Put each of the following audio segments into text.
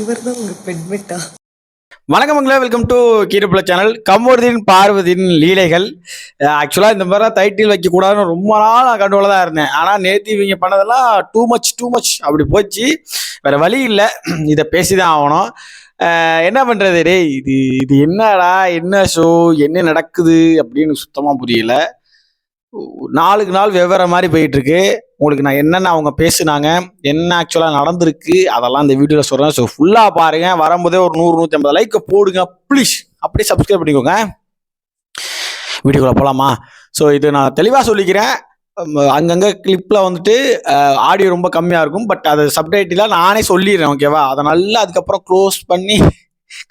இவர் தான் ஒரு பெண்மெட்டா வணக்கம் மங்களா வெல்கம் டு கீரப்புல சேனல் கமோர்தீன் பார்வதியின் லீலைகள். ஆக்சுவலாக இந்த மாதிரி டைட்டில் வைக்கக்கூடாதுன்னு ரொம்ப நாள் நான் கண்டுள்ள தான் இருந்தேன். ஆனால் நேற்று இவங்க பண்ணதெல்லாம் டூ மச் டூ மச் அப்படி போச்சு. வேற வழி இல்லை. இதை பேசி தான் ஆகணும் என்ன பண்ணுறது டே இது இது என்னடா? என்ன ஷோ என்ன நடக்குது? அப்படின்னு சுத்தமாக புரியலை. நாளுக்கு நாள் வெவ்வேறு மாதிரி போயிட்டுருக்கு. உங்களுக்கு நான் என்னென்ன அவங்க பேசுனாங்க என்ன ஆக்சுவலாக நடந்திருக்கு அதெல்லாம் இந்த வீடியோவில் சொல்கிறேன் ஸோ ஃபுல்லாக பாருங்க. வரும்போதே ஒரு நூறு நூற்றி ஐம்பது லைக்கை போடுங்க ப்ளீஸ் அப்படியே சப்ஸ்கிரைப் பண்ணிக்கோங்க. வீடியோக்குள்ளே போகலாமா ஸோ இது நான் தெளிவாக சொல்லிக்கிறேன். அங்கங்கே கிளிப்பில் வந்துட்டு ஆடியோ ரொம்ப கம்மியாக இருக்கும். பட் அது சப்டைட்டிலாம் நானே சொல்லிடுறேன் ஓகேவா அதை நல்லா அதுக்கப்புறம் க்ளோஸ் பண்ணி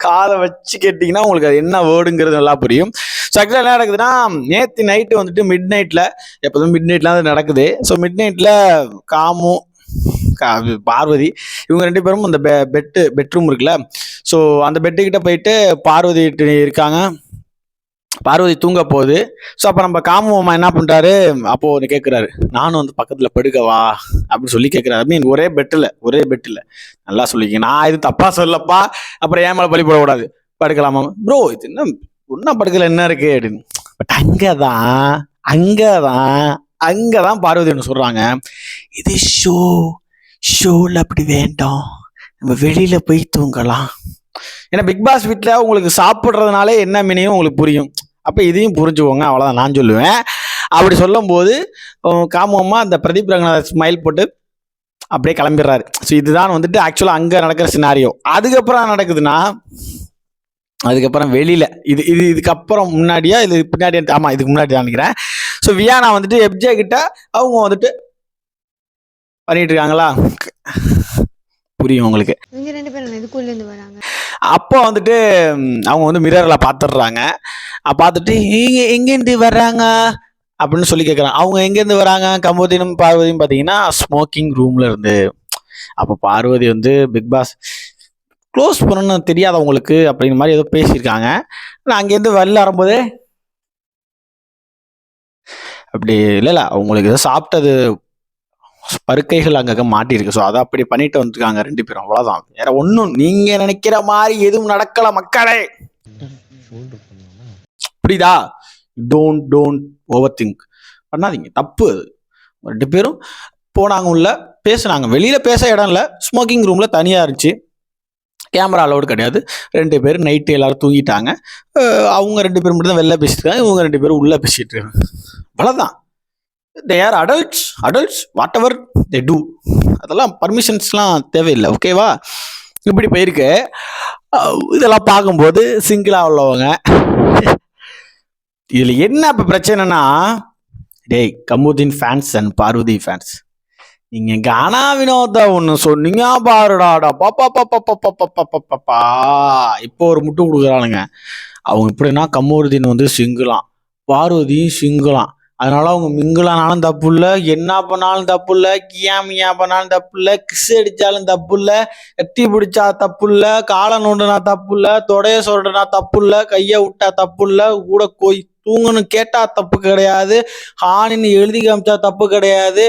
காதை வச்சு கேட்டிங்கன்னா உங்களுக்கு அது என்ன வேர்டுங்கிறது நல்லா புரியும். ஸோ ஆக்சுவலாக என்ன நடக்குதுன்னா நேற்று நைட்டு வந்துட்டு மிட் நைட்டில் எப்போதும் மிட் நைட்லாம் அது நடக்குது. ஸோ மிட் நைட்டில் காமு கா- பார்வதி இவங்க ரெண்டு பேரும் அந்த பெ பெட்டு பெட்ரூம் இருக்குல்ல. ஸோ அந்த பெட்டுக்கிட்ட போயிட்டு பார்வதி இருக்காங்க. பார்வதி தூங்க போகுது. ஸோ அப்போ நம்ம காமு அம்மா என்ன பண்ணுறாரு அப்போது ஒன்று கேட்குறாரு நானும் வந்து பக்கத்தில் படுக்கவா அப்படின்னு சொல்லி கேட்குறாரு மீன் ஒரே பெட்டில் ஒரே பெட்டில் நல்லா சொல்லிக்க நான் இது தப்பாக சொல்லப்பா. அப்புறம் ஏன் மேலே பழி போடக்கூடாது? படுக்கலாமா? ப்ரோ இது என்ன ஒன்றும் படத்துல என்ன இருக்கு அப்படின்னு. பட் அங்கே தான் அங்கே தான் அங்கே தான் பார்வதி ஒன்று சொல்கிறாங்க இது ஷோ ஷோவில் அப்படி வேண்டாம். நம்ம வெளியில் போய் தூங்கலாம். ஏன்னா பிக் பாஸ் வீட்டில் உங்களுக்கு சாப்பிட்றதுனாலே என்ன மீனையும் உங்களுக்கு புரியும். அப்போ இதையும் புரிஞ்சுக்கோங்க அவ்வளோதான் நான் சொல்லுவேன். அப்படி சொல்லும்போது அஹ் காமம்மா அந்த பிரதீப் ரங்கநாத் ஸ்மைல் போட்டு அப்படியே கிளம்பிடுறாரு. ஸோ இதுதான் வந்துட்டு ஆக்சுவலாக அங்கே நடக்கிற சினாரியோ அதுக்கப்புறம் நடக்குதுன்னா அதுக்கப்புறம் வெளியில. இது இது இதுக்கப்புறம் முன்னாடியா? இது பின்னாடி ஆமா இதுக்கு முன்னாடி தான் நினைக்கிறேன். ஸோ வியானா வந்துட்டு எப்ஜே கிட்ட அவங்க வந்துட்டு பண்ணிட்டு இருக்காங்களா? புரியும் உங்களுக்கு. இவங்க ரெண்டு பேரும் இதுக்குள்ள இருந்து வராங்க. அப்போ வந்துட்டு அவங்க வந்து மிரரில் பார்த்துடுறாங்க பார்த்துட்டு இங்கே எங்கேருந்து வர்றாங்க? அப்படின்னு சொல்லி கேட்குறாங்க அவங்க எங்கேருந்து வராங்க? கம்போதினும் பார்வதியும் பார்த்தீங்கன்னா ஸ்மோக்கிங் ரூம்ல இருந்து. அப்போ பார்வதி வந்து பிக் பாஸ் க்ளோஸ் பண்ணணும்னு தெரியாதவங்களுக்கு அப்படிங்கிற மாதிரி ஏதோ பேசியிருக்காங்க. நான் அங்கேருந்து வெளில வரும்போது அப்படி இல்லை இல்லை அவங்களுக்கு ஏதோ சாப்பிட்டது பருக்கைகள் அங்கே மாட்டியிருக்கு. ஸோ அதை அப்படி பண்ணிட்டு வந்துருக்காங்க ரெண்டு பேரும். அவ்வளோதான் வேற ஒன்றும் நீங்கள் நினைக்கிற மாதிரி எதுவும் நடக்கல மக்களே. புரியுதா? டோன்ட் டோன்ட் ஓவர் திங்க் பண்ணாதீங்க. தப்பு அது. ரெண்டு பேரும் போனாங்க உள்ள பேசுனாங்க. வெளியில் பேச இடம் இல்லை. ஸ்மோக்கிங் ரூமில் தனியாக இருந்துச்சு. கேமரா அலோடு கிடையாது. ரெண்டு பேரும் நைட்டு எல்லோரும் தூங்கிட்டாங்க. அவங்க ரெண்டு பேரும் மட்டும் தான் வெளில பேசிட்டு இருக்காங்க இவங்க ரெண்டு பேரும் உள்ளே பேசிட்டு இருக்காங்க அவ்வளோதான் they are adults adults whatever they do அதெல்லாம் பர்மிஷன்ஸ்லாம் தேவையில்லை. ஓகேவா இப்படி போயிருக்கு. இதெல்லாம் பார்க்கும்போது சிங்கிளாக உள்ளவங்க. இதில் என்ன இப்போ பிரச்சனைனா டேய் Kamarudeen fans and Parvathi fans நீங்க கானா வினோத ஒன்று சொன்னீங்க பாருடாடா பாப்பா பாப்பா பாப்பா பாப்பா பாப்பா இப்போ ஒரு முட்டு கொடுக்குறானுங்க அவங்க எப்படின்னா கமருதீன் வந்து சிங்கலாம். பார்வதியும் சிங்கலாம். அதனால அவங்க மிங்கிளானாலும் தப்பு இல்லை. என்ன பண்ணாலும் தப்பு இல்லை. கியா மியா பண்ணாலும் தப்பு இல்லை. கிஸ் அடித்தாலும் தப்பு இல்லை. எட்டி பிடிச்சா தப்பு இல்லை. காலை நோண்டுனா தப்பு இல்லை. தொடைய சொல்றனா தப்பு இல்லை. கையை விட்டா தப்பு இல்லை. கூட கோய் தூங்கணும் கேட்டா தப்பு கிடையாது. ஹானின்னு எழுதி காமிச்சா தப்பு கிடையாது.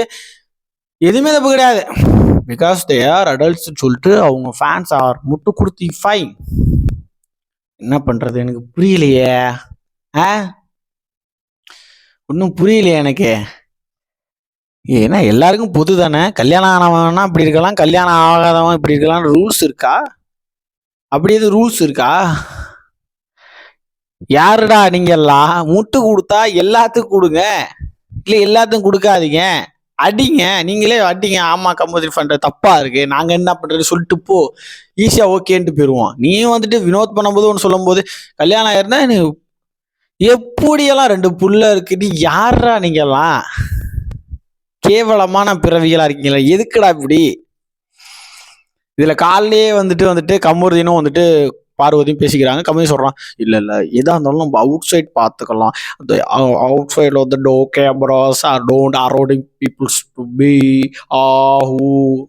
எதுவுமே தப்பு கிடையாது. பிகாஸ் தே ஆர் அடல்ட்ஸ் சொல்லிட்டு அவங்க ஃபேன்ஸ் ஆர் முட்டு கொடுத்து ஃபைன் என்ன பண்றது? எனக்கு புரியலையே. ஆ? ஒன்றும் புரியலையே எனக்கு. ஏன்னா எல்லாருக்கும் பொது தானே. கல்யாணம் ஆனவனா இப்படி இருக்கலாம் கல்யாணம் ஆகாதவன் இப்படி இருக்கலாம் ரூல்ஸ் இருக்கா? அப்படி எதுவும் ரூல்ஸ் இருக்கா? யாருடா நீங்க எல்லாம்? முட்டு கொடுத்தா எல்லாத்துக்கும் கொடுங்க. இல்லை எல்லாத்துக்கும் கொடுக்காதீங்க. அடிங்க. நீங்களே அடிங்க. ஆமா கம்போதிரி பண்ற தப்பா இருக்கு. நாங்க என்ன பண்றது? சொல்லிட்டு போ. ஈஸியா ஓகேன்ட்டு போயிருவோம். நீ வந்துட்டு வினோத் பண்ணும்போது ஒன்று சொல்லும்போது கல்யாணம் ஆயிருந்தா நீ எப்படியெல்லாம் ரெண்டு புள்ள இருக்குது யாரா நீங்கெல்லாம்? கேவலமான பிறவிகளா இருக்கீங்களா. எதுக்குடா இப்படி? இதுல காலையே வந்துட்டு வந்துட்டு கமருதீனும் வந்துட்டு பார்வதியும் பேசிக்கிறாங்க. கம்மி சொல்கிறான் இல்லை இல்லை எதாக இருந்தாலும் நம்ம அவுட் சைட் பார்த்துக்கலாம். அந்த அவுட் சைடில் வந்து to cameras are don't don't peoples to be be uh,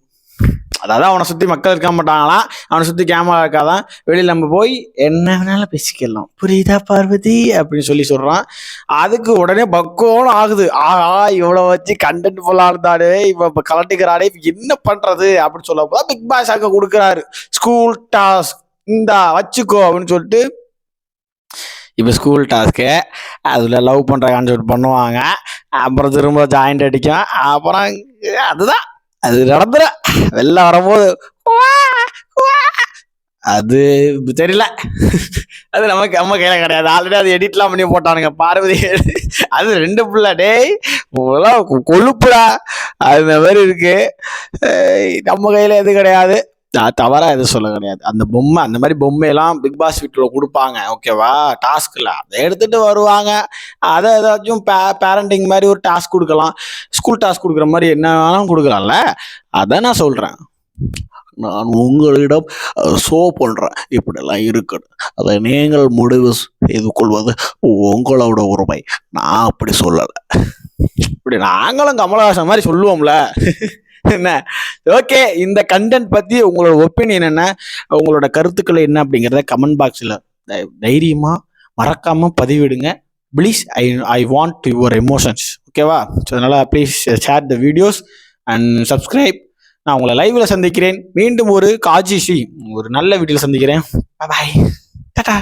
அதாவது அவனை சுற்றி மக்கள் இருக்க மாட்டாங்களாம் அவனை சுற்றி கேமரா இருக்காதான் வெளியில் நம்ம போய் என்ன வேணாலும் பேசிக்கலாம். புரியுதா பார்வதி? அப்படின்னு சொல்லி சொல்கிறான் அதுக்கு உடனே பக்கோன்னு ஆகுது. ஆஹா இவ்வளோ வச்சு கண்டென்ட் ஃபுல்லாக இருந்தாடே இப்போ இப்போ கலட்டுக்கிறாடே என்ன பண்ணுறது அப்படின்னு சொல்ல பிக் பாஸ் அங்கே கொடுக்குறாரு. ஸ்கூல் டாஸ்க் இந்தா வச்சுக்கோ அப்படின்னு சொல்லிட்டு இப்போ ஸ்கூல் டாஸ்க்கு அதில் லவ் பண்ணுற கான்செப்ட் பண்ணுவாங்க. அப்புறம் திரும்ப ஜாயிண்ட் அடிக்கும். அப்புறம் அதுதான். அது நடந்துட வெளில வரும்போது அது தெரியல. அது நமக்கு நம்ம கையில் கிடையாது. ஆல்ரெடி அது எடிட்லாம் பண்ணி போட்டானுங்க. பார்வதி அது ரெண்டு பிள்ளை. டேய் கொழுப்புடா. அது மாதிரி இருக்குது நம்ம கையில் எது கிடையாது. நான் தவறா எதுவும் சொல்ல கிடையாது. அந்த பொம்மை அந்த மாதிரி பொம்மையெல்லாம் பிக் பாஸ் வீட்டில் கொடுப்பாங்க ஓகேவா டாஸ்கில் அதை எடுத்துட்டு வருவாங்க. அதை ஏதாச்சும் பே பேரண்டிங் மாதிரி ஒரு டாஸ்க் கொடுக்கலாம். ஸ்கூல் டாஸ்க் கொடுக்குற மாதிரி என்ன வேணாலும் கொடுக்கலாம்ல? அதை நான் சொல்கிறேன் நான் உங்களிடம் ஷோ பண்ணுறேன் இப்படிலாம் இருக்குது அதை நீங்கள் முடிவு செய்து கொள்வது உங்களோட உரிமை. நான் அப்படி சொல்லலை. இப்படி நாங்களும் கமலஹாசன் மாதிரி சொல்லுவோம்ல. என்ன? ஓகே இந்த கண்டென்ட் பற்றி உங்களோட ஒப்பீனியன் என்ன? உங்களோட கருத்துக்கள் என்ன அப்படிங்கிறத கமெண்ட் பாக்ஸில் தைரியமாக மறக்காமல் பதிவிடுங்க. Please I I want your emotions ஓகேவா ஸோ அதனால் please share the videos and subscribe நான் உங்களை லைவ்ல சந்திக்கிறேன். மீண்டும் ஒரு காஜி ஸ்ரீ ஒரு நல்ல வீடியோவில் சந்திக்கிறேன். பாய் டாடா